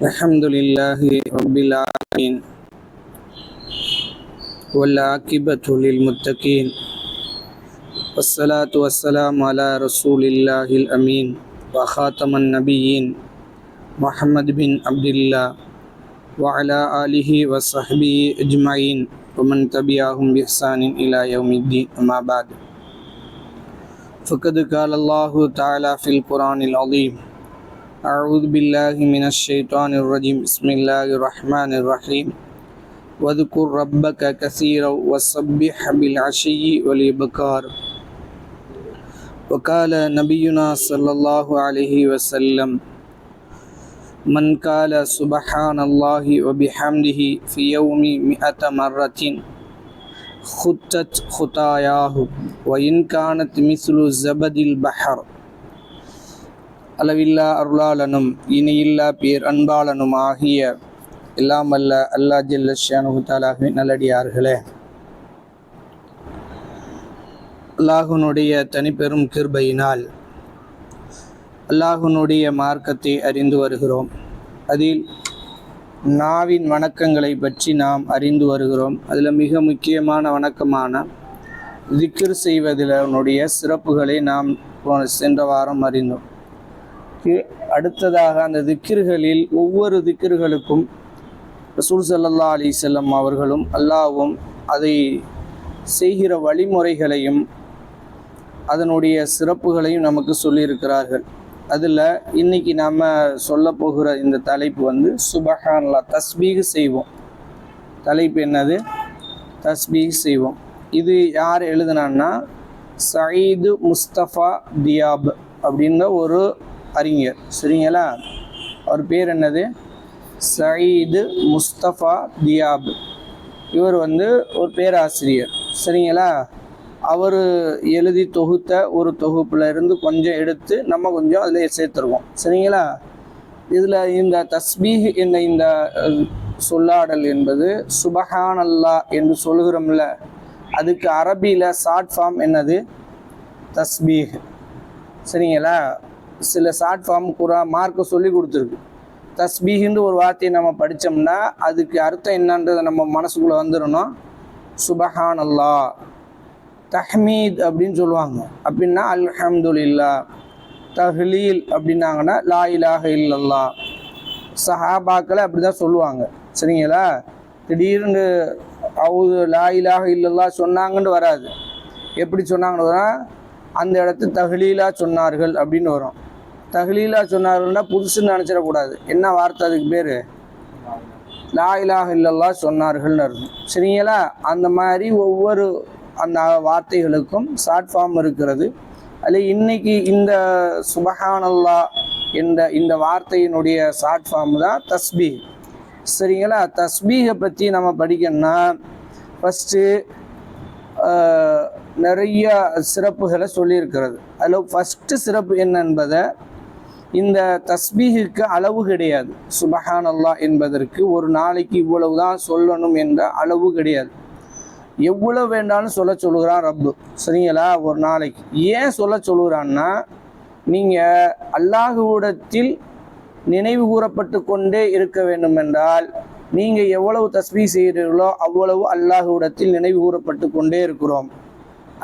الحمد لله رب العالمين والعاقبة للمتقين والصلاة والسلام على رسول الله الأمين وخاتم النبيين محمد بن عبد الله وعلى آله وصحبه أجمعين ومن تبعهم بإحسان إلى يوم الدين. أما بعد فقد قال الله تعالى في القرآن العظيم أعوذ بالله من الشيطان الرجيم. بسم الله الرحمن الرحيم. واذكر ربك كثيرا وسبح بالعشي والإبكار. وقال نبينا صلى الله عليه وسلم من قال سبحان الله وبحمده في يوم مئة مرة خطت خطاياه وإن كانت مثل زبد البحر அளவில்லா அருளாளனும் இனியில்லா பேர் அன்பாளனும் ஆகிய எல்லாம் அல்ல அல்லா ஜில்லஷானுகுத்தாலாகவே நல்லடியார்களே. அல்லாஹுனுடைய தனிப்பெரும் கிருபையினால் அல்லாஹுனுடைய மார்க்கத்தை அறிந்து வருகிறோம். அதில் நாவின் வணக்கங்களை பற்றி நாம் அறிந்து வருகிறோம். அதில் மிக முக்கியமான வணக்கமான திக்ர் செய்வதில் சிறப்புகளை நாம் சென்ற வாரம் அறிந்தோம். அடுத்ததாக அந்த திக்கிர்களில் ஒவ்வொரு திக்கிர்களுக்கும் ரசூல் சல்லல்லா அலி செல்லம் அவர்களும் அல்லாவும் அதை செய்கிற வழிமுறைகளையும் அதனுடைய சிறப்புகளையும் நமக்கு சொல்லியிருக்கிறார்கள். அதில் இன்னைக்கு நாம் சொல்ல போகிற இந்த தலைப்பு வந்து சுபஹான்லா தஸ்பீக் செய்வோம். தலைப்பு என்னது? தஸ்பீக் செய்வோம். இது யார் எழுதுனான்னா சயீது முஸ்தஃபா தியாப் அப்படின்ற ஒரு அறிஞர். சரிங்களா? அவர் பேர் என்னது? சயீது முஸ்தபா தியாப். இவர் வந்து ஒரு பேராசிரியர். சரிங்களா? அவர் எழுதி தொகுத்த ஒரு தொகுப்பில் இருந்து கொஞ்சம் எடுத்து நம்ம கொஞ்சம் அதில் சேர்த்துருவோம். சரிங்களா? இதில் இந்த தஸ்பீஹ் என்ற இந்த சொல்லாடல் என்பது சுபஹானல்லா என்று சொல்கிறோம்ல அதுக்கு அரபியில் ஷார்ட் ஃபார்ம் என்னது? தஸ்பீஹ். சரிங்களா? சில ஷார்ட் ஃபார்ம் குரா மார்க்கை சொல்லி கொடுத்துருக்கு. தஸ்பீஹின்னு ஒரு வார்த்தையை நம்ம படித்தோம்னா அதுக்கு அர்த்தம் என்னன்றதை நம்ம மனசுக்குள்ளே வந்துடணும். சுபஹான் அல்லா தஹ்மீத் அப்படின்னு சொல்லுவாங்க. அப்படின்னா அல்ஹம்துலில்லா. தஹ்லீல் அப்படின்னாங்கன்னா லா இலாஹ இல்லல்லா. சஹாபாக்களை அப்படி தான் சொல்லுவாங்க. சரிங்களா? திடீர்னு அவுது லா இலாஹ இல்லல்லா சொன்னாங்கன்னு வராது. எப்படி சொன்னாங்கன்னு வரும்? அந்த இடத்து தஹ்லீலாக சொன்னார்கள் அப்படின்னு வரும். தகலீலாக சொன்னார்கள்னா புதுசுன்னு நினச்சிடக்கூடாது. என்ன வார்த்தை அதுக்கு பேர்? லா இல்லல்லா சொன்னார்கள்னு இருக்கும் சரிங்களா? அந்த மாதிரி ஒவ்வொரு அந்த வார்த்தைகளுக்கும் ஷார்ட் ஃபார்ம் இருக்கிறது. அதில் இன்னைக்கு இந்த சுபஹானல்லா என்ற இந்த வார்த்தையினுடைய ஷார்ட் ஃபார்ம் தான் தஸ்பீ சரிங்களா? தஸ்பீகை பற்றி நம்ம படிக்கணும்னா ஃபஸ்ட்டு நிறைய சிறப்புகளை சொல்லியிருக்கிறது. அதில் ஃபஸ்ட்டு சிறப்பு என்ன என்பதை இந்த தஸ்பீகிற்கு அளவு கிடையாது. சுபஹான் அல்லாஹ் என்பதற்கு ஒரு நாளைக்கு இவ்வளவு தான் சொல்லணும் என்ற அளவு கிடையாது. எவ்வளவு வேண்டாலும் சொல்ல சொல்லுகிறான் ரப்பு. சரிங்களா? ஒரு நாளைக்கு. ஏன் சொல்ல சொல்லுகிறான்னா நீங்கள் அல்லாஹுவிடத்தில் நினைவு கூறப்பட்டு கொண்டே இருக்க வேண்டும் என்றால் நீங்கள் எவ்வளவு தஸ்பீ செய்கிறீர்களோ அவ்வளவு அல்லாஹுவிடத்தில் நினைவு கூறப்பட்டு கொண்டே இருக்கிறோம்.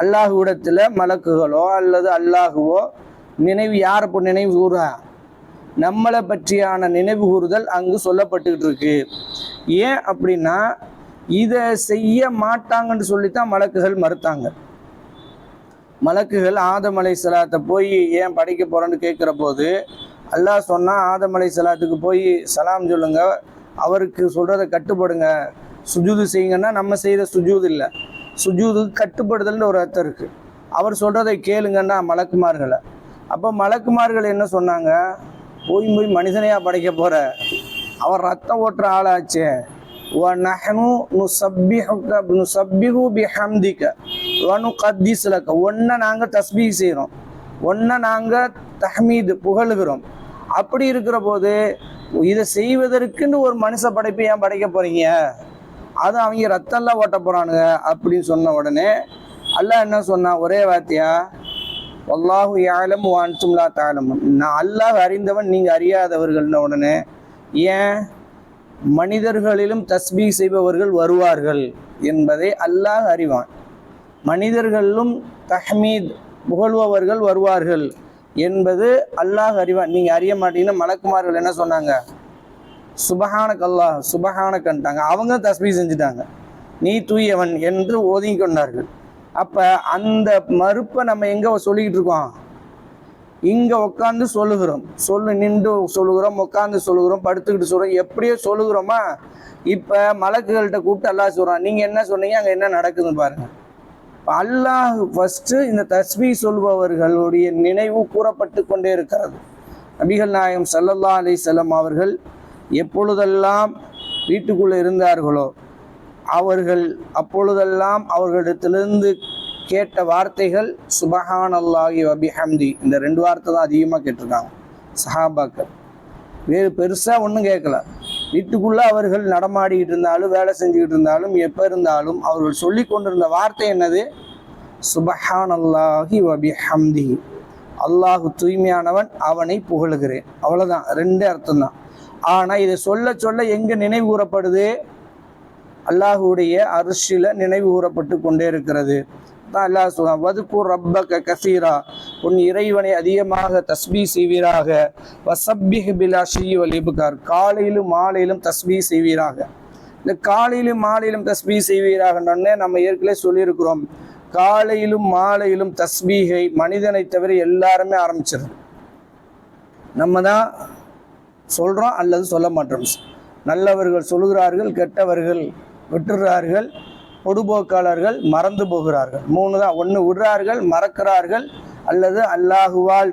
அல்லாஹுவிடத்தில் மலக்குகளோ அல்லது அல்லாஹுவோ நினைவு யார் இப்போ நினைவு கூறா நம்மளை பற்றியான நினைவு கூறுதல் அங்கு சொல்லப்பட்டுக்கிட்டு இருக்கு ஏன் அப்படின்னா இதை செய்ய மாட்டாங்கன்னு சொல்லித்தான் மலக்குகள் மறுத்தாங்க. மலக்குகள் ஆதமலை சலாத்தை போய் ஏன் படைக்க போறேன்னு கேட்குற போது அல்லாஹ் சொன்னால் ஆதமலை சலாத்துக்கு போய் சலாம் சொல்லுங்க. அவருக்கு சொல்கிறத கட்டுப்படுங்க. சுஜூது செய்யுங்கன்னா நம்ம செய்த சுஜூது இல்லை. சுஜூதுக்கு கட்டுப்படுதல்னு ஒரு அர்த்தம் இருக்குது அவர் சொல்கிறதை கேளுங்கன்னா மலக்குமார்களை அப்போ மலக்குமார்கள் என்ன சொன்னாங்க? போய் போய் மனிதனையா படைக்க போற. அவர் ரத்தம் ஓட்டுற ஆளாச்சு. ஒன்ன நாங்க தஸ்பீ செய்யறோம் ஒன்ன நாங்க தஹ்மீது புகழுகிறோம். அப்படி இருக்கிற போது இதை செய்வதற்குன்னு ஒரு மனுஷ படைப்பை ஏன் படைக்க போறீங்க? அது அவங்க ரத்தம்லாம் ஓட்ட போறானுங்க. அப்படின்னு சொன்ன உடனே அல்லாஹ் என்ன சொன்னா ஒரே வார்த்தையா அல்லாஹு யாலம் வான்சும்லா தாளமும் நான் அல்லாஹ் அறிந்தவன் நீங்கள் அறியாதவர்கள்ன உடனே ஏன் மனிதர்களிலும் தஸ்பீ செய்பவர்கள் வருவார்கள் என்பதை அல்லாஹ் அறிவான். மனிதர்களிலும் தஹ்மீத் புகழ்பவர்கள் வருவார்கள் என்பது அல்லாஹ் அறிவான். நீங்கள் அறிய மாட்டீங்கன்னா மலக்குமார்கள் என்ன சொன்னாங்க? சுபஹானக் அல்லாஹ் சுபஹானக்கன்ட்டாங்க அவங்க தஸ்பீ செஞ்சுட்டாங்க. நீ தூயவன் என்று ஒதுங்கி கொண்டார்கள் அப்போ அந்த மறுப்பை நம்ம எங்கே சொல்லிக்கிட்டு இருக்கோம்? இங்கே உட்காந்து சொல்லுகிறோம். சொல்லு நின்று சொல்லுகிறோம் உட்காந்து சொல்லுகிறோம் படுத்துக்கிட்டு சொல்கிறோம் எப்படியோ சொல்லுகிறோமா? இப்போ மலக்குகள்கிட்ட கூப்பிட்டு அல்லாஹ் சொல்கிறான் நீங்கள் என்ன சொன்னீங்க அங்கே என்ன நடக்குதுன்னு பாருங்கள் அல்லாஹ் ஃபஸ்ட்டு இந்த தஸ்மி சொல்பவர்களுடைய நினைவு கூறப்பட்டு கொண்டே இருக்கிறது. நபிகள் நாயகம் சல்லல்லா அலி செல்லம் அவர்கள் எப்பொழுதெல்லாம் வீட்டுக்குள்ளே இருந்தார்களோ அவர்கள் அப்பொழுதெல்லாம் அவர்களிடத்திலிருந்து கேட்ட வார்த்தைகள் சுபஹான் அல்லாஹி அபிஹம்தி இந்த ரெண்டு வார்த்தை தான் அதிகமாக கேட்டிருக்காங்க சஹாபாக்கள். வேறு பெருசாக ஒன்றும் கேட்கல. வீட்டுக்குள்ளே அவர்கள் நடமாடிக்கிட்டு இருந்தாலும் வேலை செஞ்சுக்கிட்டு இருந்தாலும் எப்போ இருந்தாலும் அவர்கள் சொல்லி கொண்டிருந்த வார்த்தை என்னது? சுபஹான் அல்லாஹி வபிஹம்தி அல்லாஹு தூய்மையானவன் அவனை புகழுகிறேன். அவ்வளோதான் ரெண்டு அர்த்தம் தான் ஆனால் இதை சொல்ல சொல்ல எங்கே நினைவு கூறப்படுது? அல்லாஹுடைய அரிசியில் நினைவு கூறப்பட்டு கொண்டே இருக்கிறது. தான் அல்லாஹ் சொல்றான் வதுக்கு ரப்பக கசீரா. உன் இறைவனை அதிகமாக தஸ்பீ செய்வீராக. வசப்பிஹ் பிலாஷி வலிபுகார் காலையிலும் மாலையிலும் தஸ்பீ செய்வீராக. இந்த காலையிலும் மாலையிலும் தஸ்பீ செய்வீராகன்னொன்னே நம்ம ஏற்கனவே சொல்லியிருக்கிறோம். காலையிலும் மாலையிலும் தஸ்பீகை மனிதனை தவிர எல்லாருமே ஆரம்பிச்சிடும். நம்ம தான் சொல்கிறோம் அல்லது சொல்ல மாட்டோம். நல்லவர்கள் சொல்கிறார்கள் கெட்டவர்கள் விட்டுறார்கள் பொடுபோக்காளர்கள் மறந்து போகிறார்கள். மூணு தான் ஒன்று விடுறார்கள் மறக்கிறார்கள் அல்லது அல்லாஹுவால்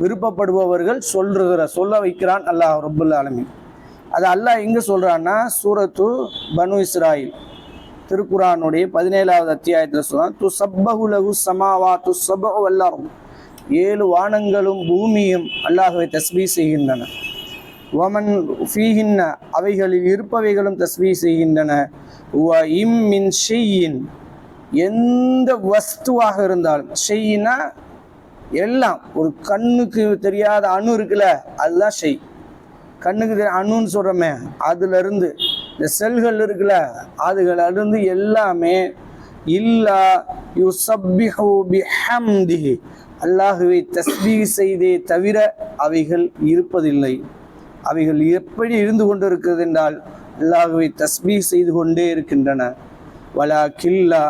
விருப்பப்படுபவர்கள் சொல்லுகிற சொல்ல வைக்கிறான் அல்லாஹ் ரபுல் ஆலமி அது அல்லாஹ் எங்கே சொல்கிறான்னா சூரத்து பனு இஸ்ராயில் திருக்குறானுடைய பதினேழாவது அத்தியாயத்தில் சொல்றான் து சப்பகுலகு சமாவா து சப எல்லாரும் ஏழு வானங்களும் பூமியும் அல்லாஹுவை தஸ்மி செய்கின்றன. வமன் ஃபீஹின்ன அவைகளில் இருப்பவைகளும் தஸ்பீ செய்கின்றன. வ இம் மின் ஷெய்யின் எந்த வஸ்துவாக இருந்தாலும் ஷெய்யினா எல்லாம் ஒரு கண்ணுக்கு தெரியாத அணு இருக்குல்ல அதுதான் ஷெய் கண்ணுக்கு தெரிய அணுன்னு சொல்கிறோமே அதுலேருந்து இந்த செல்கள் இருக்குல்ல அதுகளிலிருந்து எல்லாமே இல்லா யுசப்பிஹு பிஹம்திஹி. அல்லாஹுவை தஸ்பீ செய்தே தவிர அவைகள் இருப்பதில்லை. அவைகள் எப்படி இருந்து கொண்டிருக்கிறது என்றால் அல்லாஹுவை தஸ்பீ செய்து கொண்டே இருக்கின்றன. வலா கில்லா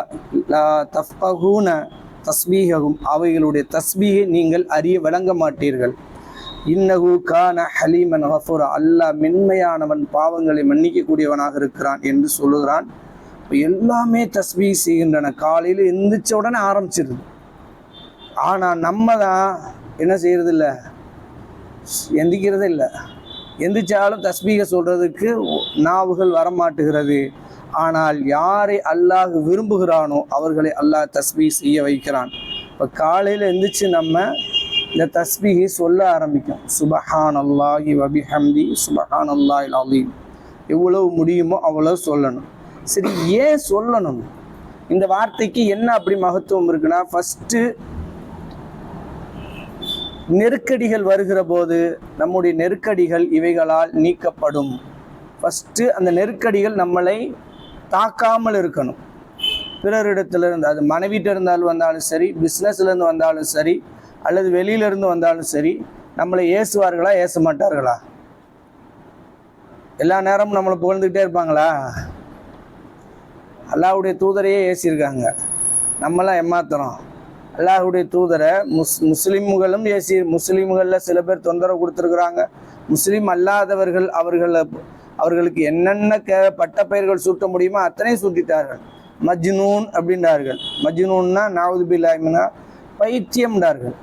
லா தஃபகூன தஸ்பீஹகும் அவைகளுடைய தஸ்பீகை நீங்கள் அறிய வழங்க மாட்டீர்கள். இன்னகு கான ஹலீமன் ஹஃபுரா அல்லாஹ் மென்மையானவன் பாவங்களை மன்னிக்கக்கூடியவனாக இருக்கிறான் என்று சொல்லுகிறான். எல்லாமே தஸ்பீ செய்கின்றன. காலையில் எந்திரிச்ச உடனே ஆரம்பிச்சிருது. ஆனால் நம்ம தான் என்ன செய்யறது இல்லை எந்திக்கிறதே இல்லை. எந்திரிச்சாலும் தஸ்பீக சொல்றதுக்கு நாவுகள் வரமாட்டுகிறது. ஆனால் யாரை அல்லாஹ் விரும்புகிறானோ அவர்களை அல்லாஹ் தஸ்பீ செய்ய வைக்கிறான். இப்போ காலையில் எந்திரிச்சு நம்ம இந்த தஸ்பீகை சொல்ல ஆரம்பிக்கும். சுபஹான் அல்லாஹி வபிஹம்தி சுபஹான் அல்லாஹ் அலீம். எவ்வளவு முடியுமோ அவ்வளோ சொல்லணும். சரி ஏன் சொல்லணும்? இந்த வார்த்தைக்கு என்ன அப்படி மகத்துவம் இருக்குன்னா ஃபஸ்ட்டு நெருக்கடிகள் வருகிற போது நம்முடைய நெருக்கடிகள் இவைகளால் நீக்கப்படும். ஃபஸ்ட்டு அந்த நெருக்கடிகள் நம்மளை தாக்காமல் இருக்கணும். பிறரிடத்திலிருந்து அது மனைவிட்ட இருந்தாலும் வந்தாலும் சரி பிஸ்னஸ்லேருந்து வந்தாலும் சரி அல்லது வெளியிலேருந்து வந்தாலும் சரி நம்மளை ஏசுவார்களா ஏச மாட்டார்களா எல்லா நேரமும் நம்மளை புகழ்ந்துக்கிட்டே இருப்பாங்களா? அல்லாவுடைய தூதரையே ஏசியிருக்காங்க. நம்மளாம் ஏமாத்துறோம். அல்லாஹுடைய தூதரை முஸ் முஸ்லீம்களும் ஏசி முஸ்லீம்களில் சில பேர் தொந்தரவு கொடுத்துருக்குறாங்க. முஸ்லீம் அல்லாதவர்கள் அவர்களை அவர்களுக்கு என்னென்ன கே பட்ட பெயர்கள் சூட்ட முடியுமோ அத்தனையும் சூட்டிட்டார்கள். மஜ்னூன் அப்படின்றார்கள். மஜ்னூன்னா நாவுது பில்லாமினா பைத்தியம்ன்றார்கள்.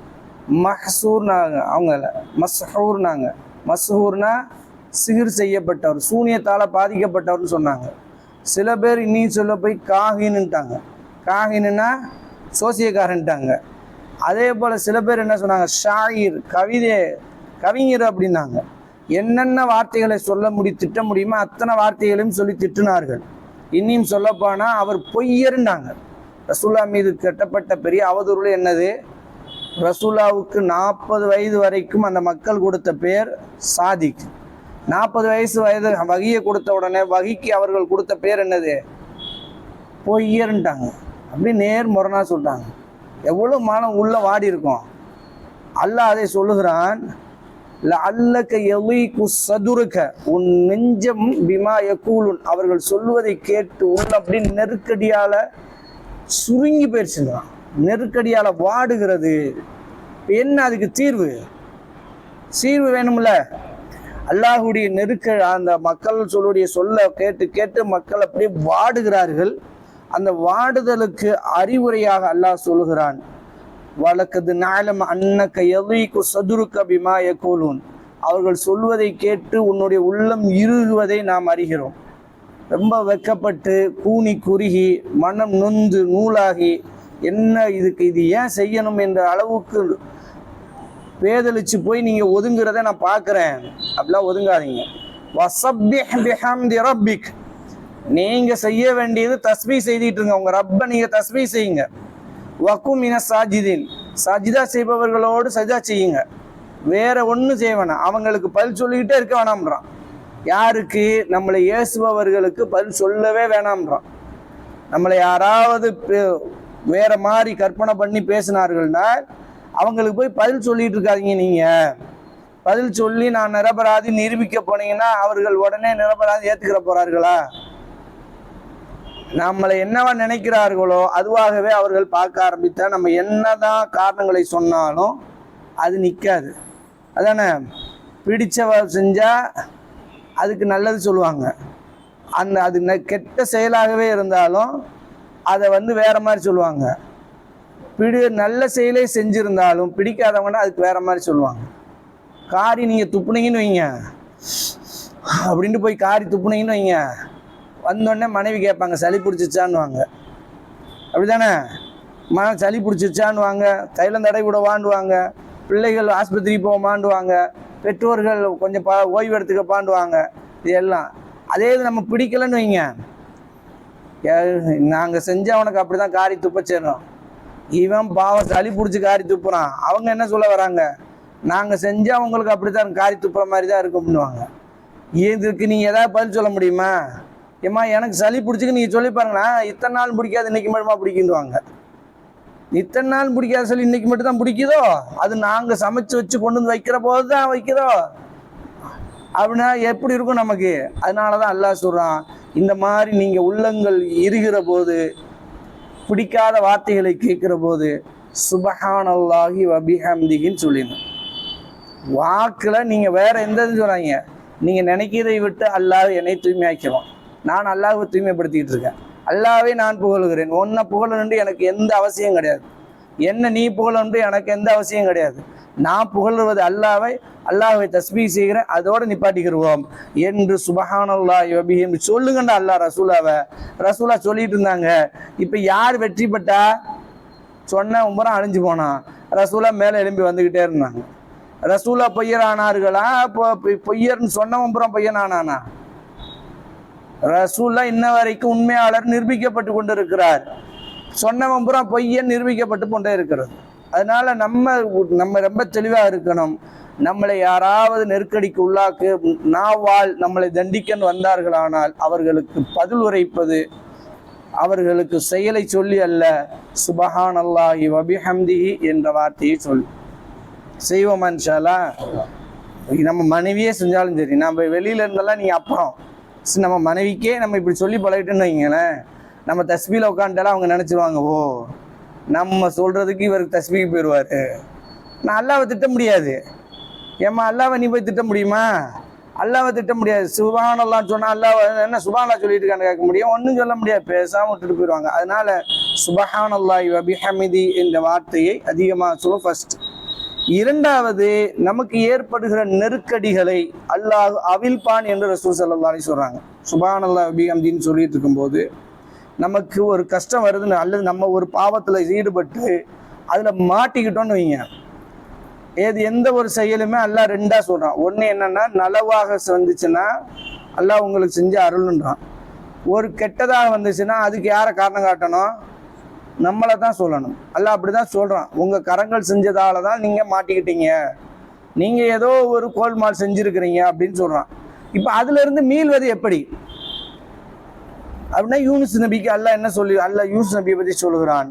மஹசூர்னாங்க அவங்கள மஸ்ஹூர்னாங்க. மஸ்ஹூர்னா சிகிர் செய்யப்பட்டவர் சூனியத்தால் பாதிக்கப்பட்டவர்னு சொன்னாங்க. சில பேர் இன்னும் சொல்ல போய் காகின்னுட்டாங்க. காகின்னா சோசியக்காரன்ட்டாங்க. அதே போல் சில பேர் என்ன சொன்னாங்க? ஷாயிர் கவிதை கவிஞர் அப்படின்னாங்க. என்னென்ன வார்த்தைகளை சொல்ல முடி திட்ட முடியுமோ அத்தனை வார்த்தைகளையும் சொல்லி திட்டினார்கள். இன்னியும் சொல்லப்போனால் அவர் பொய்யருந்தாங்க ரசூல்லா மீது கட்டப்பட்ட பெரிய அவதூறு என்னது? ரசூலாவுக்கு நாற்பது வயது வரைக்கும் அந்த மக்கள் கொடுத்த பேர் சாதிக். நாற்பது வயசு வயது வகியை கொடுத்த உடனே வகிக்கு அவர்கள் கொடுத்த பேர் என்னது? பொய்யர்ன்ட்டாங்க. அப்படி நேர் முரணா சொல்கிறாங்க எவ்வளோ மானம் உள்ளே வாடி இருக்கும். அல்லாஹ் அதை சொல்லுகிறான் அல்லக்க எலீக்கு சதுருக்க உன் நெஞ்சம் பிமா எக்கூலுன் அவர்கள் சொல்வதை கேட்டு உள்ள அப்படி நெருக்கடியால் சுருங்கி போயிடுச்சுங்கிறான் நெருக்கடியால் வாடுகிறது. என்ன அதுக்கு தீர்வு? தீர்வு வேணும்ல? அல்லாஹுடைய நெருக்க அந்த மக்கள் சொல்லுடைய சொல்ல கேட்டு கேட்டு மக்கள் அப்படியே வாடுகிறார்கள். அந்த வாடுதலுக்கு அறிவுரையாக அல்லாஹ் சொல்லுகிறான் வழக்கது நாளம் அன்னக்க எதைக்கு சதுருக்க பிமா யகூலூன். அவர்கள் சொல்வதை கேட்டு உன்னுடைய உள்ளம் இறுகுவதை நாம் அறிகிறோம். ரொம்ப வெக்கப்பட்டு கூனி குறுகி மனம் நொந்து நூலாகி என்ன இதுக்கு இது ஏன் செய்யணும் என்ற அளவுக்கு பேதலிச்சு போய் நீங்க ஒதுங்குறத நான் பார்க்குறேன். அப்படிலாம் ஒதுங்காதீங்க. வசப்பிஹ் பிஹம்தி ரப்பிக். நீங்க செய்ய வேண்டியது தஸ்பீ செய்திட்டு இருங்க உங்க ரப்ப நீங்க தஸ்மி செய்யுங்க. வக்கும் இன சாஜிதீன். சஜிதா செய்பவர்களோடு சஜிதா செய்யுங்க. வேற ஒன்றும் செய்ய வேணாம். அவங்களுக்கு பதில் சொல்லிக்கிட்டே இருக்க வேணாம்ன்றான். யாருக்கு? நம்மளை ஏசுபவர்களுக்கு பதில் சொல்லவே வேணாம்ன்றான். நம்மளை யாராவது வேற மாதிரி கற்பனை பண்ணி பேசினார்கள்னா அவங்களுக்கு போய் பதில் சொல்லிட்டு இருக்காதீங்க நீங்க. பதில் சொல்லி நான் நிரபராதி நிரூபிக்க போனீங்கன்னா அவர்கள் உடனே நிரபராதி ஏத்துக்கிற போறார்களா? நம்மளை என்னவா நினைக்கிறார்களோ அதுவாகவே அவர்கள் பார்க்க ஆரம்பித்தா நம்ம என்னதான் காரணங்களை சொன்னாலும் அது நிற்காது. அதானே? பிடிச்சவ செஞ்சால் அதுக்கு நல்லது சொல்லுவாங்க. அந்த அது ந- கெட்ட செயலாகவே இருந்தாலும் அதை வந்து வேற மாதிரி சொல்லுவாங்க. பிடி நல்ல செயலே செஞ்சுருந்தாலும் பிடிக்காதவங்கன்னா அதுக்கு வேற மாதிரி சொல்லுவாங்க. காரி நீங்கள் துப்புனீங்கன்னு வைங்க. அப்படின்ட்டு போய் காரி துப்புனீங்கன்னு வைங்க. வந்தோடனே மனைவி கேட்பாங்க சளி பிடிச்சிச்சான்னுவாங்க அப்படிதானே மன சளி பிடிச்சிச்சான்னுவாங்க தைலம் தடை விட வாண்டுவாங்க பிள்ளைகள் ஆஸ்பத்திரிக்கு போக மாண்டுவாங்க பெற்றோர்கள் கொஞ்சம் பா ஓய்வு எடுத்துக்கப்பாண்டுவாங்க இது எல்லாம் அதே இது நம்ம பிடிக்கலன்னு வைங்க. நாங்கள் செஞ்சவனுக்கு அப்படி தான் காரி துப்ப சேரும் இவன் பாவம் சளி பிடிச்சி காரி துப்புறான். அவங்க என்ன சொல்ல வராங்க? நாங்கள் செஞ்சவங்களுக்கு அப்படி தான் காரி துப்புற மாதிரி தான் இருக்கும்னுவாங்க. இதுக்கு நீங்கள் ஏதாவது பதில் சொல்ல முடியுமா? ஏம்மா எனக்கு சளி பிடிச்சிக்கு நீங்கள் சொல்லி பாருங்கண்ணா இத்தனை நாள் பிடிக்காது இன்னைக்கு மட்டுமா பிடிக்குன்னுவாங்க. இத்தனை நாள் பிடிக்காத சொல்லி இன்னைக்கு மட்டும் தான் பிடிக்குதோ? அது நாங்கள் சமைச்சு வச்சு கொண்டு வந்து வைக்கிற போது தான் வைக்கிறோ அப்படின்னா எப்படி இருக்கும் நமக்கு? அதனால தான் அல்லாஹ் சொல்கிறான் இந்த மாதிரி நீங்கள் உள்ளங்கள் இருகிற போது பிடிக்காத வார்த்தைகளை கேட்குற போது சுபஹானல்லாஹி வபிஹம்திகின்னு சொல்லிடணும். வாக்கில் நீங்கள் வேற எந்த சொல்கிறாங்க நீங்கள் நினைக்கிறதை விட்டு அல்லாஹ் என்னை தூய்மையாக்கிறோம் நான் அல்லாஹுவை தூய்மைப்படுத்திக்கிட்டு இருக்கேன். அல்லாவே நான் புகழுகிறேன். உன்னை புகழணுண்டு எனக்கு எந்த அவசியம் கிடையாது. என்ன நீ புகழணுண்டு எனக்கு எந்த அவசியம் கிடையாது. நான் புகழுவது அல்லாவை அல்லாஹ்வை தஸ்பீ செய்கிறேன் அதோட நிப்பாட்டிக்கிடுவோம் என்று சுபஹானல்லா யபி என்று சொல்லுங்கண்டா அல்லாஹ் ரசூலாவை ரசூலா சொல்லிட்டு இருந்தாங்க. இப்போ யார் வெற்றி பெற்றா? சொன்ன உம்பரம் அழிஞ்சு போனான் ரசூலா மேலே எழும்பி வந்துக்கிட்டே இருந்தாங்க. ரசூலா பொய்யர் ஆனார்களா இப்போ பொய்யர்னு சொன்ன உம்பரம் பொய்யன் ஆனானா ரசூல்லா இன்ன வரைக்கும் உண்மையாளர் நிரூபிக்கப்பட்டு கொண்டிருக்கிறார். சொன்னவன் பூரா பொய்யன் நிரூபிக்கப்பட்டு கொண்டே இருக்கிறது. அதனால நம்ம நம்ம ரொம்ப தெளிவாக இருக்கணும். நம்மளை யாராவது நெருக்கடிக்கு உள்ளாக்கு நாவால் நம்மளை தண்டிக்கன்னு வந்தார்களானால் அவர்களுக்கு பதில் உரைப்பது அவர்களுக்கு செயலை சொல்லி அல்ல. சுபஹான் அல்லாஹி வபிஹம்திஹி என்ற வார்த்தையை சொல். செய்வோம் இன்ஷால்லா நம்ம மனைவியே செஞ்சாலும் சரி நம்ம வெளியில இருந்தெல்லாம் நீ அப்புறம் நம்ம மனைவிக்கே நம்ம இப்படி சொல்லி பழகிட்டோன்னு வைங்களேன் நம்ம தஸ்பியில் உட்காந்துட்டாலும் அவங்க நினச்சிருவாங்க ஓ நம்ம சொல்கிறதுக்கு இவருக்கு தஸ்பிக்கு போயிடுவார். நான் அல்லாவை திட்ட முடியாது. ஏம்மா அல்லாவை நீ போய் திட்ட முடியுமா? அல்லாவை திட்ட முடியாது. சுபானல்லாம் சொன்னால் அல்லாஹ் என்ன சுபானல்லா சொல்லிட்டு இருக்கான்னு கேட்க முடியும். ஒன்றும் சொல்ல முடியாது. பேசாமல் விட்டுட்டு போயிடுவாங்க. அதனால சுபஹானல்லாஹி வபிஹமிதி என்ற வார்த்தையை அதிகமாக சொல்லும் ஃபஸ்ட்டு இரண்டாவது நமக்கு ஏற்படுகிற நெருக்கடிகளை அல்லாஹ் அவிழ்ப்பான் என்று ரசூல் சல்லாஹி சொல்கிறாங்க சொல்றாங்க. சுபான் அல்லா அபிஹம்தின்னு சொல்லிட்டு இருக்கும்போது நமக்கு ஒரு கஷ்டம் வருதுன்னு அல்லது நம்ம ஒரு பாவத்தில் ஈடுபட்டு அதில் மாட்டிக்கிட்டோன்னு வைங்க. ஏது எந்த ஒரு செயலுமே எல்லாம் ரெண்டாக சொல்கிறான் ஒன்று என்னென்னா நலவாக வந்துச்சுன்னா எல்லாம் உங்களுக்கு செஞ்சு அருள்ன்றான். ஒரு கெட்டதாக வந்துச்சுன்னா அதுக்கு யாரை காரணம் காட்டணும்? நம்மளை தான் சொல்லணும். அல்ல அப்படி தான் சொல்கிறான் உங்கள் கரங்கள் செஞ்சதால தான் நீங்கள் மாட்டிக்கிட்டீங்க. நீங்கள் ஏதோ ஒரு கோல்மால் செஞ்சுருக்கிறீங்க அப்படின்னு சொல்கிறான் இப்போ அதுல இருந்து மீள்வது எப்படி? அப்படின்னா யூனுஸ் நபிக்கு அல்லாஹ் என்ன சொல்லி அல்ல யூனுஸ் நபியை பற்றி சொல்லுகிறான்.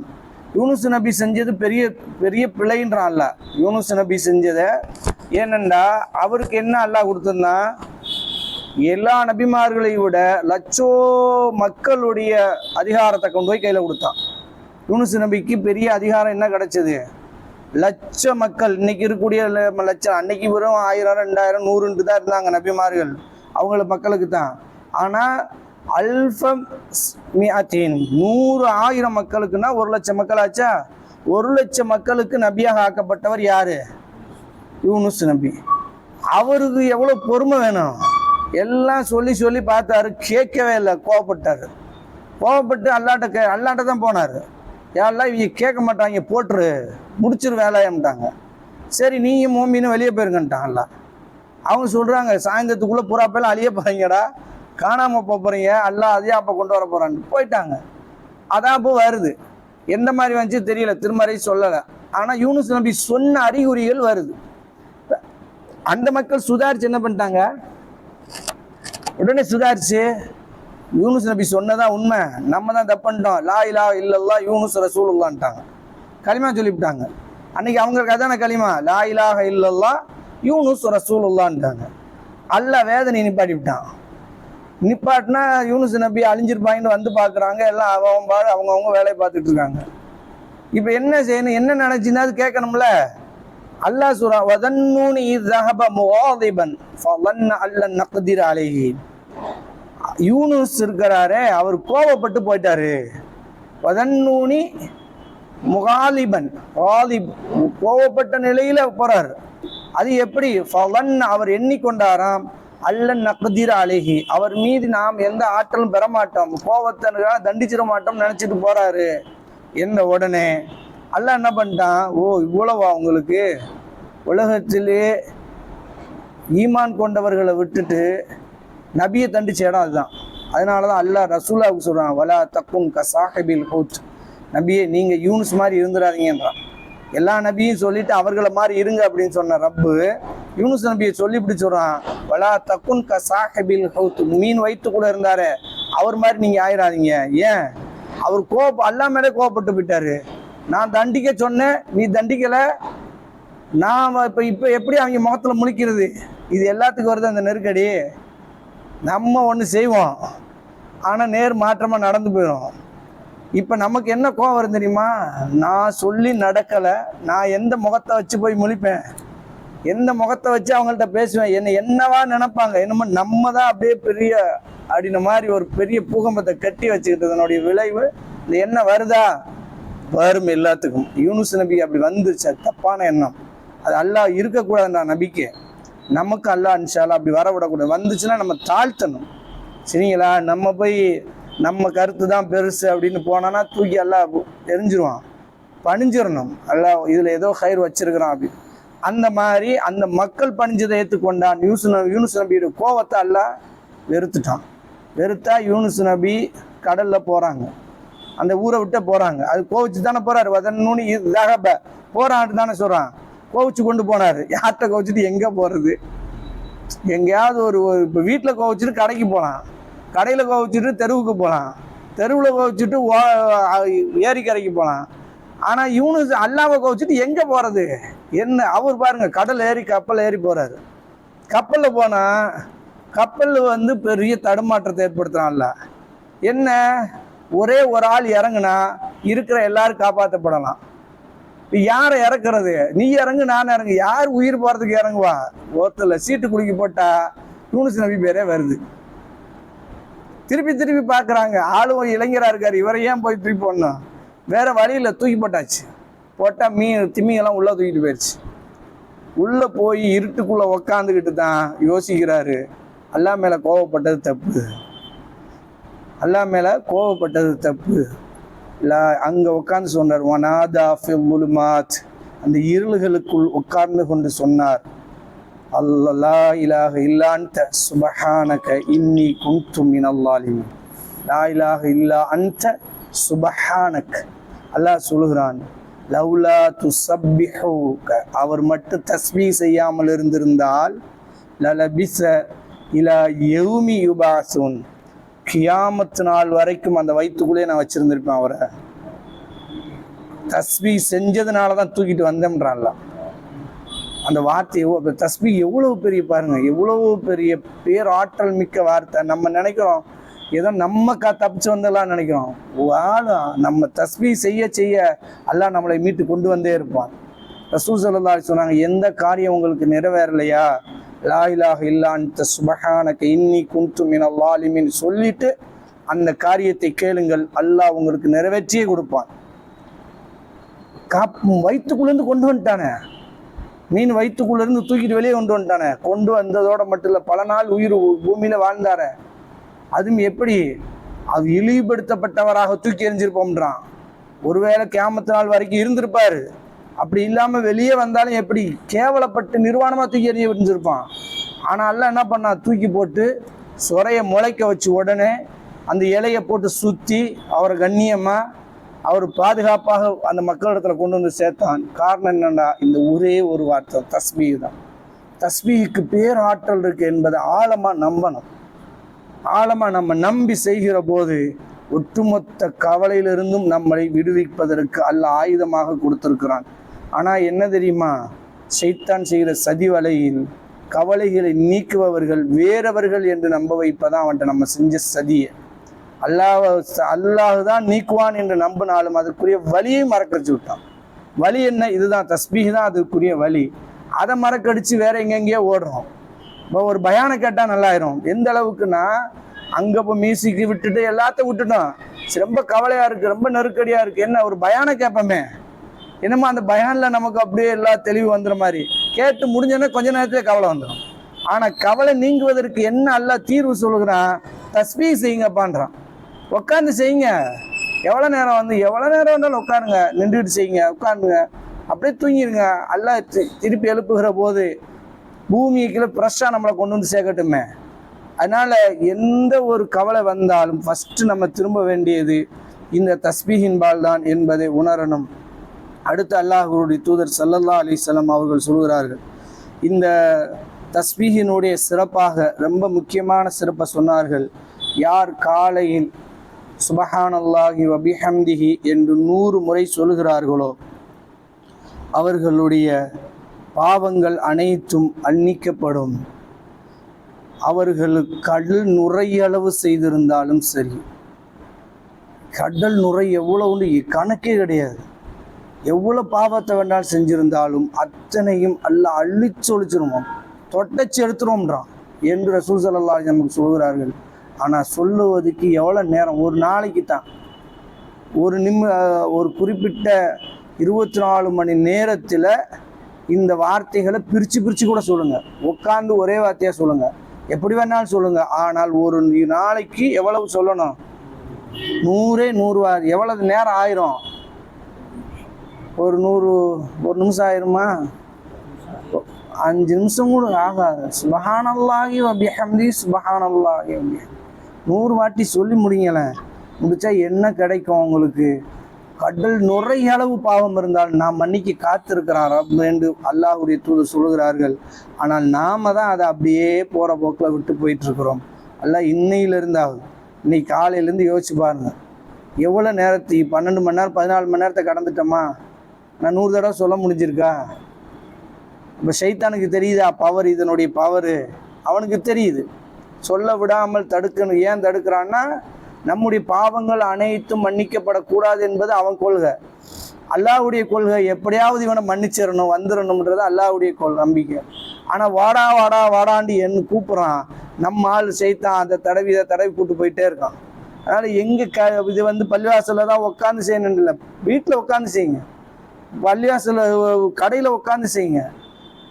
யூனுஸ் நபி செஞ்சது பெரிய பெரிய பிழைன்றான் அல்ல யூனுஸ் நபி செஞ்சதை ஏனெண்டா அவருக்கு என்ன அல்லாஹ் கொடுத்திருந்தான் எல்லா நபிமார்களை விட லட்சோ மக்களுடைய அதிகாரத்தை கொண்டு போய் கையில் கொடுத்தான். யூனுஸ் நபிக்கு பெரிய அதிகாரம் என்ன கிடைச்சது? லட்ச மக்கள் இன்னைக்கு இருக்கக்கூடிய லட்சம் அன்னைக்கு வெறும் ஆயிரம் ரெண்டாயிரம் நூறுன்ட்டு தான் இருந்தாங்க நபிமார்கள். அவங்கள மக்களுக்கு தான். ஆனால் அல்ஃபம் மியாத்தீன் நூறு ஆயிரம் மக்களுக்குன்னா ஒரு லட்சம் மக்கள் ஆச்சா? ஒரு லட்சம் மக்களுக்கு நபியாக ஆக்கப்பட்டவர் யாரு? யூனுஸ் நபி. அவருக்கு எவ்வளோ பொறுமை வேணும்? எல்லாம் சொல்லி சொல்லி பார்த்தாரு. கேட்கவே இல்லை. கோவப்பட்டார். கோவப்பட்டு அல்லாட்ட கே அல்லாட்ட தான் போனார். யாரெல்லாம் இவங்க கேட்க மாட்டாங்க போட்டுரு முடிச்சிரு வேலையம்ட்டாங்க. சரி நீயும் மோமின்னு வெளியே போயிருங்கன்ட்டாங்கல்ல. அவங்க சொல்கிறாங்க சாயந்தரத்துக்குள்ளே புறாப்பெல்லாம் அழிய போகிறீங்கடா காணாமல் போக போகிறீங்க எல்லாம் அதையே அப்போ கொண்டு வர போகிறான்னு போயிட்டாங்க. அதான் அப்போ வருது. எந்த மாதிரி வந்துச்சு தெரியல திருமறை சொல்லலை. ஆனால் யூனுஸ் நம்பி சொன்ன அறிகுறிகள் வருது. அந்த மக்கள் சுதாரிச்சு என்ன பண்ணிட்டாங்க? உடனே சுதாரிச்சு யூனுஸ் நபி சொன்னதான் உண்மை. நம்ம தான் தப்புன்ட்டோம் லா இலா இல்லல்லா யூனுஸ் ரசூலுல்லான்ட்டாங்க களிமா சொல்லிவிட்டாங்க. அன்னைக்கு அவங்களுக்கு அதான களிமா? லா இலாக இல்லல்லா யூனுஸ் ரசூலுல்லான்ட்டாங்க அல்ல வேதனை நிப்பாட்டி விட்டான் நிப்பாட்டினா யூனுஸ் நபி அழிஞ்சிருப்பாங்கன்னு வந்து பார்க்குறாங்க. எல்லாம் அவன் பாடு அவங்கவுங்க வேலையை பார்த்துட்டு இருக்காங்க. இப்போ என்ன செய்யணும்? என்ன நினச்சின்னா அது கேட்கணும்ல. அல்லாஹ் சுரா வதன்னூனி இஸ் ரஹப முவாதிபன் ஃபலன் அல்லன் நக்திர் அலைஹி. யூனுஸ் இருக்கிறாரே அவர் கோபப்பட்டு போயிட்டாரு. பதன்னூனி முகாலிபன் வாலிப் கோவப்பட்ட நிலையில போறார். அது எப்படி? ஃபவன் அவர் எண்ணிக்கொண்டாராம் அல்ல நக்திர அழகி அவர் மீது நாம் எந்த ஆற்றலும் பெற மாட்டோம் கோபத்தை தண்டிச்சிட மாட்டோம் நினைச்சிட்டு போறாரு. என்ன உடனே? அல்ல என்ன பண்ணிட்டான்? ஓ இவ்வளவா உங்களுக்கு? உலகத்திலே ஈமான் கொண்டவர்களை விட்டுட்டு நபியை தண்டிச்ச இடம் அதுதான். அதனால தான் அல்லாஹ் ரசூலாவுக்கு சொல்கிறான் வலா தக்குன் க சாஹிபில் ஹவுத் நபியே நீங்கள் யூனுஸ் மாதிரி இருந்துடாதீங்கன்றான் எல்லா நபியும் சொல்லிட்டு அவர்களை மாதிரி இருங்க அப்படின்னு சொன்ன ரப்பு யூனுஸ் நபியை சொல்லி இப்படி சொல்கிறான் வலா தக்குன் க சாஹிபில் ஹவுத் மீன் வயிற்று கூட இருந்தாரு அவர் மாதிரி நீங்கள் ஆயிடாதீங்க ஏன்? அவர் கோப அல்லா மேலே கோவப்பட்டு போயிட்டாரு. நான் தண்டிக்க சொன்னேன் நீ தண்டிக்கலை. நான் இப்போ இப்போ எப்படி அவங்க முகத்தில் முழிக்கிறது? இது எல்லாத்துக்கும் வருது அந்த நெருக்கடி. நம்ம ஒன்று செய்வோம். ஆனால் நேர் மாற்றமாக நடந்து போயிடும் இப்போ நமக்கு என்ன கோவம் வரும் தெரியுமா? நான் சொல்லி நடக்கலை. நான் எந்த முகத்தை வச்சு போய் முழிப்பேன்? எந்த முகத்தை வச்சு அவங்கள்ட்ட பேசுவேன்? என்ன என்னவா நினைப்பாங்க? என்னமோ நம்ம தான் அப்படியே பெரிய அப்படின்ன மாதிரி ஒரு பெரிய பூகம்பத்தை கட்டி வச்சுக்கிட்டதனுடைய விளைவு இந்த எண்ணம் வருதா? வரும் எல்லாத்துக்கும். யூனுஸ் நபி அப்படி வந்துச்சு. தப்பான எண்ணம். அது அல்லாஹ் இருக்கக்கூடாதுண்ணா நபிக்கு. நமக்கு அல்லாஹ் இன்ஷால்லா அப்படி வரவிடக்கூடாது வந்துச்சுன்னா நம்ம தாழ்த்தணும். சரிங்களா? நம்ம போய் நம்ம கருத்து தான் பெருசு அப்படின்னு போனோன்னா தூக்கி எல்லாம் எரிஞ்சிருவான் பணிஞ்சிடணும் எல்லாம் இதில் ஏதோ கயிறு வச்சிருக்கிறான் அப்படி. அந்த மாதிரி அந்த மக்கள் பணிஞ்சதை ஏற்றுக்கொண்டான் யூஸ் நபி யூனுஸ் நபியோட கோவத்தை அல்ல வெறுத்துட்டான். வெறுத்தா யூனுஸ் நபி கடலில் போகிறாங்க அந்த ஊரை விட்டு போகிறாங்க அது கோவிச்சு தானே போகிறாரு வதன் நூனி இதாக போகிறான்ட்டு தானே சொல்கிறான் கோவிச்சு கொண்டு போனார். யார்கிட்ட கோவிச்சுட்டு எங்கே போகிறது எங்கேயாவது ஒரு ஒரு இப்போ வீட்டில் கோவிச்சுட்டு கடைக்கு போகலாம் கடையில் கோவிச்சுட்டு தெருவுக்கு போகலாம் தெருவில் கோவிச்சுட்டு ஓ ஏரிக்கரைக்கு போகலாம் ஆனால் இவனு அல்லாவை கோவிச்சுட்டு எங்கே போகிறது என்ன அவர் பாருங்கள் கடல் ஏறி கப்பல் ஏறி போகிறாரு கப்பலில் போனால் கப்பலில் வந்து பெரிய தடுமாற்றத்தை ஏற்படுத்துறான்ல. என்ன ஒரே ஒரு ஆள் இறங்குனா இருக்கிற எல்லாரும் காப்பாற்றப்படலாம் யாரை இறக்குறது? நீ இறங்கு நான் இறங்கு. யார் உயிர் போகிறதுக்கு இறங்குவா? ஒருத்தரில் சீட்டு குலுக்கி போட்டா யூனுஸ் நபி பேரே வருது. திருப்பி திருப்பி பார்க்குறாங்க ஆளும் ஒரு இளைஞராக இருக்கார். இவரை ஏன் போய் தூக்கி போடணும்? வேற வழியில் தூக்கி போட்டாச்சு. போட்டால் மீன் திமிங்கெல்லாம் உள்ளே தூக்கிட்டு போயிடுச்சு உள்ளே போய் இருட்டுக்குள்ளே உக்காந்துக்கிட்டு தான் யோசிக்கிறாரு. அல்லா மேலே கோவப்பட்டது தப்பு. அல்லா மேலே கோவப்பட்டது தப்பு. இல்லை அங்கே உட்கார்ந்து சொன்னார் வனாதா ஃபில்லுமாத் அந்த இருள்களுக்குள் உட்கார்ந்து கொண்டு சொன்னார் அல்லா இலாக இல்லான்ட சுபஹானக இன்னி குந்து மினல்லாலிம் லா இலாக இல்லா அன்ட சுபஹானக். அல்லாஹ் சொல்லுகிறான் லவ்லா துசப்பிஹூக. அவர் மட்டும் தஸ்மி செய்யாமல் இருந்திருந்தால் லலபிச இலா எவுமி யுபாசுன் கியாமத்து நாள் வரைக்கும் அந்த வயிற்றுக்குள்ளேயே நான் வச்சுருந்துருப்பேன் அவரை. தஸ்பி செஞ்சதுனால தான் தூக்கிட்டு வந்தேன்றான்ல. அந்த வார்த்தை எவ்வளோ தஸ்பி எவ்வளவு பெரிய பாருங்கள் எவ்வளவு பெரிய பேராற்றல் மிக்க வார்த்தை. நம்ம நினைக்கிறோம் ஏதோ நம்ம க தப்பிச்சு வந்தெல்லாம் நினைக்கிறோம். வாழும் நம்ம தஸ்பி செய்ய செய்ய அல்லாஹ் நம்மளை மீட்டு கொண்டு வந்தே இருப்பான். ரசூல் ஸல்லல்லாஹு சொன்னாங்க எந்த காரியம் உங்களுக்கு நிறைவேறலையா? லா இலாஹ இல்லா சுபஹானக இன்னி குன்து மினல் லாலிமின் சொல்லிட்டு அந்த காரியத்தை கேளுங்கள். அல்லாஹ் உங்களுக்கு நிறைவேற்றியே கொடுப்பான். காப் வயிற்றுக்குள்ளேருந்து கொண்டு வந்துட்டானே. மீன் வயிற்றுக்குள்ளேருந்து தூக்கிட்டு வெளியே கொண்டு வந்துட்டானே. கொண்டு வந்ததோட மட்டும் இல்லை பல நாள் உயிர் பூமியில் வாழ்ந்தார. அதுவும் எப்படி? அது இழிவுபடுத்தப்பட்டவராக தூக்கி எறிஞ்சிருப்போம்ன்றான். ஒருவேளை கேமத்து நாள் வரைக்கும் இருந்திருப்பாரு. அப்படி இல்லாமல் வெளியே வந்தாலும் எப்படி? கேவலப்பட்டு நிர்வாணமாக தூக்கி எறிய விரிஞ்சிருப்பான் ஆனால் எல்லாம் என்ன பண்ணா? தூக்கி போட்டு சொரையை முளைக்க வச்சு உடனே அந்த இலையை போட்டு சுற்றி அவரை கண்ணியமாக அவர் பாதுகாப்பாக அந்த மக்களிடத்துல கொண்டு வந்து சேர்த்தான். காரணம் என்னன்னா இந்த ஒரே ஒரு வார்த்தை தஸ்மீ தான். தஸ்மீக்கு பேர் ஆற்றல் இருக்கு என்பதை ஆழமா நம்பணும். ஆழமா நம்ம நம்பி செய்கிற போது ஒட்டுமொத்த கவலையிலிருந்தும் நம்மளை விடுவிப்பதற்கு அல்ல ஆயுதமாக கொடுத்திருக்கிறான். ஆனால் என்ன தெரியுமா? சைத்தான் செய்கிற சதி வலையில் கவலைகளை நீக்குபவர்கள் வேறவர்கள் என்று நம்ப வைப்பதான் அவன்கிட்ட நம்ம செஞ்ச சதியை. அல்லாஹ் அல்லாஹ் தான் நீக்குவான் என்று நம்பினாலும் அதற்குரிய வழியை மறக்கடிச்சு விட்டான். வழி என்ன? இதுதான் தஸ்பீஹ் தான் அதுக்குரிய வழி. அதை மறக்கடிச்சு வேற எங்கெங்கேயோ ஓடுறோம். இப்போ ஒரு பயானை கேட்டால் நல்லாயிரும். எந்த அளவுக்குன்னா அங்கே இப்போ மியூசிக்கு விட்டுட்டு எல்லாத்தையும் விட்டுட்டோம் ரொம்ப கவலையாக இருக்குது ரொம்ப நெருக்கடியாக இருக்குது என்ன ஒரு பயானை கேட்போமே? என்னமோ அந்த பயானில் நமக்கு அப்படியே எல்லா தெளிவு வந்துற மாதிரி? கேட்டு முடிஞ்சோன்னே கொஞ்ச நேரத்திலே கவலை வந்துடும் ஆனால் கவலை நீங்குவதற்கு என்ன அல்ல தீர்வு சொல்லுகிறான் தஸ்மி செய்யுங்கப்பான்றான். உட்காந்து செய்யுங்க. எவ்வளோ நேரம் வந்து எவ்வளோ நேரம் வேணாலும் உட்காருங்க நின்றுட்டு செய்யுங்க உட்காருங்க அப்படியே தூங்கிடுங்க அல்ல திருப்பி எழுப்புகிற போது பூமியை கீழே ஃப்ரெஷ்ஷாக நம்மளை கொண்டு வந்து சேர்க்கட்டுமே. அதனால் எந்த ஒரு கவலை வந்தாலும் ஃபஸ்ட்டு நம்ம திரும்ப வேண்டியது இந்த தஸ்பீஹின்பால் தான் என்பதை உணரணும். அடுத்து அல்லாஹருடைய தூதர் சல்லல்லா அலிசல்லாம் அவர்கள் சொல்கிறார்கள் இந்த தஸ்பீஹினுடைய சிறப்பாக ரொம்ப முக்கியமான சிறப்பை சொன்னார்கள். யார் காலையில் சுபஹானல்லாஹி வபிஹம்திஹி என்று நூறு முறை சொல்கிறார்களோ அவர்களுடைய பாவங்கள் அனைத்தும் அன்னிக்கப்படும். அவர்களுக்கு கடல் நுரையளவு செய்திருந்தாலும் சரி கடல் நுரை எவ்வளவுன்னு கணக்கே கிடையாது. எவ்வளோ பாவத்தை வேண்டாலும் செஞ்சிருந்தாலும் அத்தனையும் அல்ல அழிச்சு ஒழிச்சிருவோம். தொட்டச்சு எடுத்துருவோம்ன்றான். என்று ரசூல் நமக்கு சொல்கிறார்கள். ஆனால் சொல்லுவதுக்கு எவ்வளோ நேரம்? ஒரு நாளைக்கு தான். ஒரு நிம்ம ஒரு குறிப்பிட்ட இருபத்தி நாலு மணி நேரத்தில் இந்த வார்த்தைகளை பிரித்து பிரித்து கூட சொல்லுங்கள் உட்காந்து ஒரே வார்த்தையாக சொல்லுங்கள் எப்படி வேணாலும் சொல்லுங்கள் ஆனால் ஒரு நாளைக்கு எவ்வளவு சொல்லணும்? நூறே நூறு வார் எவ்வளவு நேரம் ஆயிரும்? ஒரு நூறு ஒரு நிமிஷம் ஆயிருமா? அஞ்சு நிமிஷம் கூட ஆகாது. சுபஹானல்லாகி அபிஹம்தி சுபஹானல்லாகி வபிஹம் நூறு வாட்டி சொல்லி முடிங்களேன் முடிச்சா என்ன கிடைக்கும் உங்களுக்கு? கடல் நுரை அளவு பாவம் இருந்தால் நாம் மன்னிக்கு காத்திருக்கிறார் என்று அல்லாஹுடைய தூதர் சொல்கிறார்கள் ஆனால் நாம தான் அதை அப்படியே போகிற போக்கில் விட்டு போயிட்டு இருக்கிறோம் அல்ல இன்னையிலிருந்தாவது இன்னைக்கு காலையிலேருந்து யோசிச்சு பாருங்க. எவ்வளோ நேரத்துக்கு பன்னெண்டு மணி நேரம் பதினாலு மணி நேரத்தை கடந்துட்டோமா? நான் நூறு தடவை சொல்ல முடிஞ்சிருக்கா? இப்போ சைத்தானுக்கு தெரியுதா? பவர் இதனுடைய பவரு அவனுக்கு தெரியுது. சொல்ல விடாமல் தடுக்கணும் ஏன் தடுக்கிறான்னா நம்முடைய பாவங்கள் அனைத்தும் மன்னிக்கப்படக்கூடாது என்பது அவன் கொள்கை. அல்லாஹ்வுடைய கொள்கை எப்படியாவது இவனை மன்னிச்சிடணும் வந்துடணும்ன்றது அல்லாவுடைய கொள் நம்பிக்கை. ஆனால் வாடா வாடா வாடாண்டு என்ன கூப்பிட்றான். நம்ம ஆள் செய்தான் அதை தடவி இதை தடவி கூட்டு போயிட்டே இருக்கான். அதனால் எங்கே க இது வந்து பள்ளிவாசலில் தான் உட்காந்து செய்யணும் இல்லை. வீட்டில் உட்காந்து செய்யுங்க. பள்ளிவாசல் கடையில் உட்காந்து செய்யுங்க.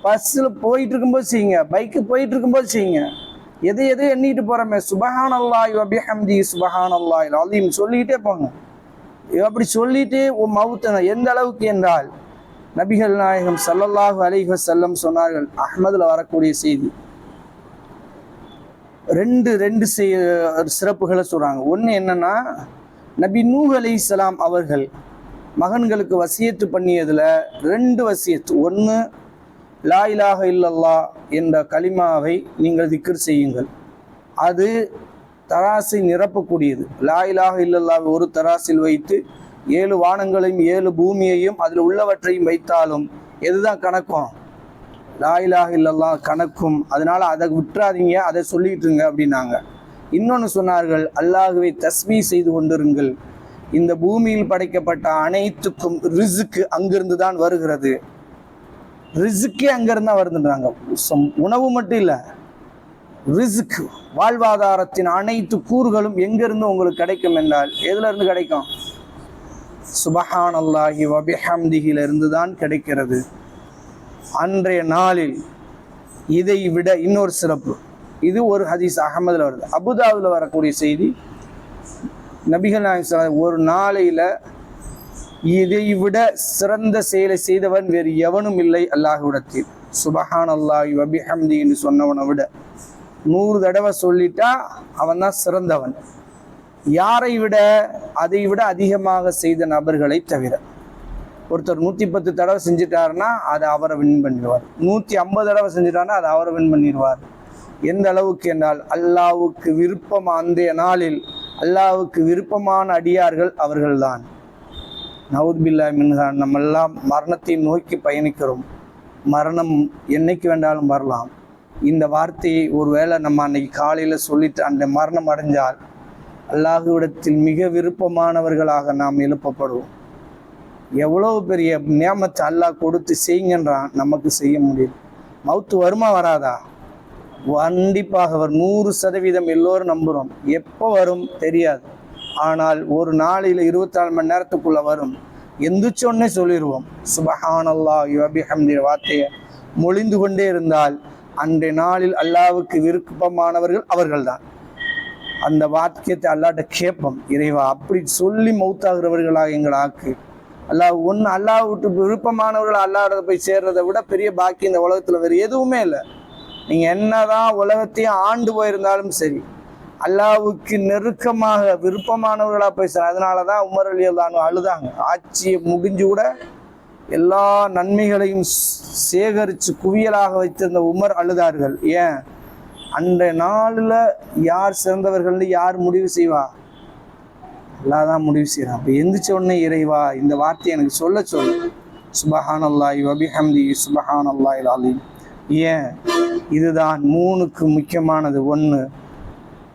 பஸ்ஸில் போயிட்டு இருக்கும்போது செய்யுங்க. பைக்கு போயிட்டு இருக்கும்போது செய்யுங்க. எதை எதை எண்ணிட்டு போகிறோமே சுபஹான் அல்லாஹ் அபிஹம்தி சுபஹான் அல்லாஹ் அதையும் சொல்லிக்கிட்டே போங்க. அப்படி சொல்லிட்டு மவுத்தன எந்த அளவுக்கு என்றால் நபிகள் நாயகம் சல்லல்லாஹு அலைஹ செல்லம் சொன்னார்கள் அஹ்மதுல வரக்கூடிய செய்தி. ரெண்டு ரெண்டு சிறப்புகளை சொல்றாங்க. ஒன்று என்னன்னா நபி நூஹ் அலைஹிஸ்ஸலாம் அவர்கள் மகன்களுக்கு வசியத்து பண்ணியதில் ரெண்டு வசியத்து. ஒன்று லா இலாக இல்லல்லா என்ற கலிமாவை நீங்கள் திக்கர் செய்யுங்கள். அது தராசை நிரப்பக்கூடியது. லா இலாக இல்லல்லாவை ஒரு தராசில் வைத்து ஏழு வானங்களையும் ஏழு பூமியையும் அதில் உள்ளவற்றையும் வைத்தாலும் எதுதான் கணக்கும்? லா இலாஹ இல்லல்லா கணக்கும். அதனால அதை விட்டுறாதீங்க அதை சொல்லிட்டுருங்க அப்படின்னாங்க. இன்னொன்று சொன்னார்கள் அல்லாஹுவை தஸ்மி செய்து கொண்டிருங்கள். இந்த பூமியில் படைக்கப்பட்ட அனைத்துக்கும் ரிசுக்கு அங்கிருந்து தான் வருகிறது. ரிசுக்கே அங்கிருந்து தான் வருதுன்றாங்க உணவு மட்டும் இல்லை. ரிசுக்கு வாழ்வாதாரத்தின் அனைத்து கூறுகளும் எங்கிருந்து உங்களுக்கு கிடைக்கும் என்றால் எதுல இருந்து கிடைக்கும்? சுபஹான் அல்லாஹி வபிஹம்திகில இருந்து தான் கிடைக்கிறது. அன்றைய நாளில் இதை விட இன்னொரு சிறப்பு. இது ஒரு ஹதீஸ் அகமதுல வருது. அபுதாவில் வரக்கூடிய செய்தி நபிகள் நாயகம் ஒரு நாளையில இதை விட சிறந்த செயலை செய்தவன் வேறு எவனும் இல்லை அல்லாஹ்விடத்தில். சுபஹான் அல்லாஹ் வபிஹம்தி என்று சொன்னவனை விட நூறு தடவை சொல்லிட்டா அவன் தான் சிறந்தவன். யாரை விட அதை விட அதிகமாக செய்த நபர்களை தவிர. ஒருத்தர் நூற்றி பத்து தடவை செஞ்சிட்டாருன்னா அதை அவரை வின் பண்ணிடுவார். நூற்றி ஐம்பது தடவை செஞ்சிட்டாருன்னா அதை அவரை வின் பண்ணிடுவார். எந்த அளவுக்கு என்றால் அல்லாவுக்கு விருப்பம் அந்த நாளில் அல்லாவுக்கு விருப்பமான அடியார்கள் அவர்கள்தான். நவுத் பில்லா மின்ஹான் நம்மெல்லாம் மரணத்தை நோக்கி பயணிக்கிறோம். மரணம் என்னைக்கு வேண்டாலும் வரலாம். இந்த வார்த்தையை ஒருவேளை நம்ம அன்னைக்கு காலையில் சொல்லிட்டு அந்த மரணம் அடைஞ்சால் அல்லாஹுவிடத்தில் மிக விருப்பமானவர்களாக நாம் எழுப்பப்படுவோம். எவ்வளவு பெரிய நியமத்தை அல்லாஹ் கொடுத்து செய்யுங்கன்றான் நமக்கு செய்ய முடியும். மவுத்து வருமா வராதா? கண்டிப்பாக வரும் நூறு சதவீதம் எல்லோரும் நம்புகிறோம் எப்போ வரும்? தெரியாது. ஆனால் ஒரு நாளில் இருபத்தி நாலு மணி நேரத்துக்குள்ளே வரும். எந்திரிச்சோன்னே சொல்லிடுவோம் சுபஹானல்லா யுவபிஹம்தி வார்த்தையை மொழிந்து கொண்டே இருந்தால் அன்றைய நாளில் அல்லாவுக்கு விருப்பமானவர்கள் அவர்கள்தான். அந்த வாக்கியத்தை அல்லாட்ட கேட்போம். இறைவா அப்படி சொல்லி மௌத்தாகிறவர்களாக எங்கள் ஆக்கு. அல்லாஹ் ஒன்று அல்லாஹ் விட்டு விருப்பமானவர்கள் அல்லாட போய் சேர்றதை விட பெரிய பாக்கி இந்த உலகத்தில் வேறு எதுவுமே இல்லை. நீங்கள் என்னதான் உலகத்தையும் ஆண்டு போயிருந்தாலும் சரி அல்லாவுக்கு நெருக்கமாக விருப்பமானவர்களாக பேசுகிறாங்க அதனால தான் உமர் அலி அழுதாங்க. ஆட்சியை முடிஞ்சு கூட எல்லா நன்மைகளையும் சேகரித்து குவியலாக வைத்திருந்த உமர் அழுதார்கள். ஏன்? அன்றைய நாளில் யார் சிறந்தவர்கள்னு யார் முடிவு செய்வா? அல்லாஹ் தான் முடிவு செய்கிறான் அப்போ எந்திரிச்ச உடனே இறைவா இந்த வார்த்தையை எனக்கு சொல்ல சொல்லு. சுபஹான் அல்லாஹி வபிஹம்தி சுபஹான் அல்லாய் அலீம் ஏன்? இதுதான் மூணுக்கு முக்கியமானது. ஒன்று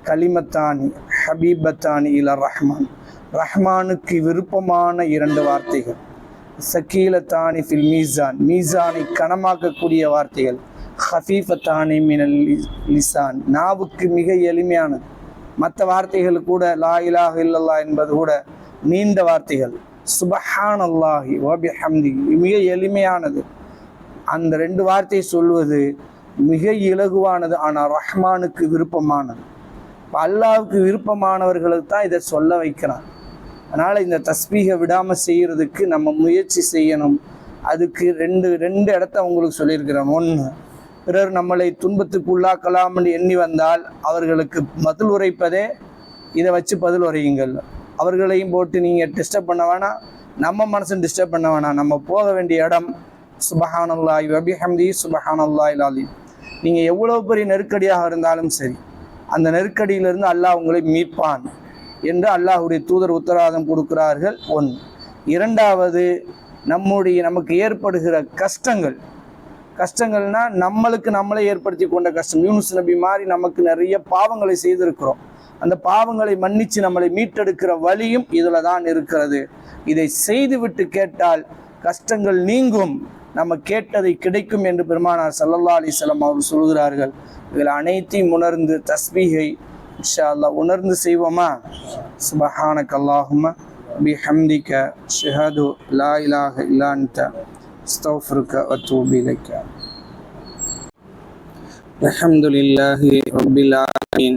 கலிமத்தானி ஹபீபத்தானி இல ரஹ்மான். ரஹ்மானுக்கு விருப்பமான இரண்டு வார்த்தைகள். சக்கீலத்தானி ஃபில் மீசான். மீசானை கனமாக்கக்கூடிய வார்த்தைகள். ஹஃபீஃபத்தானி மினல் லி- லிசான். நாவுக்கு மிக எளிமையானது. மற்ற வார்த்தைகள் கூட லா இலாஹ் இல்லல்லா என்பது கூட நீண்ட வார்த்தைகள். சுபஹான் அல்லாஹி வபிஹம்தி மிக எளிமையானது. அந்த ரெண்டு வார்த்தையை சொல்வது மிக இலகுவானது ஆனால் ரஹ்மானுக்கு விருப்பமானது. அல்லாவுக்கு விருப்பமானவர்களுக்கு தான் இதை சொல்ல வைக்கிறான். அதனால் இந்த தஸ்பீகை விடாமல் செய்கிறதுக்கு நம்ம முயற்சி செய்யணும். அதுக்கு ரெண்டு ரெண்டு இடத்த உங்களுக்கு சொல்லியிருக்கிறேன். ஒன்று பிறர் நம்மளை துன்பத்துக்கு உள்ளாக்கலாம் என்று எண்ணி வந்தால் அவர்களுக்கு பதில் உரைப்பதே இதை வச்சு பதில் உரையுங்கள். அவர்களையும் போட்டு நீங்கள் டிஸ்டர்ப் பண்ண வேணாம். நம்ம மனசை டிஸ்டர்ப் பண்ண வேணாம். நம்ம போக வேண்டிய இடம் சுபஹானல்லாஹி வபிஹம்தி சுபஹானல்லாஹி லாலி. நீங்கள் எவ்வளோ பெரிய நெருக்கடியாக இருந்தாலும் சரி அந்த நெருக்கடியிலிருந்து அல்லாஹ் உங்களை மீட்பான் என்று அல்லாஹ்வுடைய தூதர் உத்தரவாதம் கொடுக்கிறார்கள். ஒன்று. இரண்டாவது நம்முடைய நமக்கு ஏற்படுகிற கஷ்டங்கள். கஷ்டங்கள்னா நம்மளுக்கு நம்மளே ஏற்படுத்தி கொண்ட கஷ்டம். யூனுஸ் நபி மாதிரி நமக்கு நிறைய பாவங்களை செய்திருக்கிறோம். அந்த பாவங்களை மன்னித்து நம்மளை மீட்டெடுக்கிற வழியும் இதில் தான் இருக்கிறது. இதை செய்துவிட்டு கேட்டால் கஷ்டங்கள் நீங்கும். நம்ம கேட்டதை கிடைக்கும் என்று பெருமானார் சல்லல்லா அலிஸ்லாம் அவர் சொல்கிறார்கள் இதில் அனைத்தையும் உணர்ந்து தஸ்பீகை இன்ஷா அல்லாஹ் உணர்ந்து செய்வோமா சுபஹானக் அல்லாஹும்ம பிஹம்திக ஷஹது லா இலாஹ இல்லா அன்த அஸ்தக்ஃபிருக்க வத்தூபு இலைக்க الحمد لله رب العالمين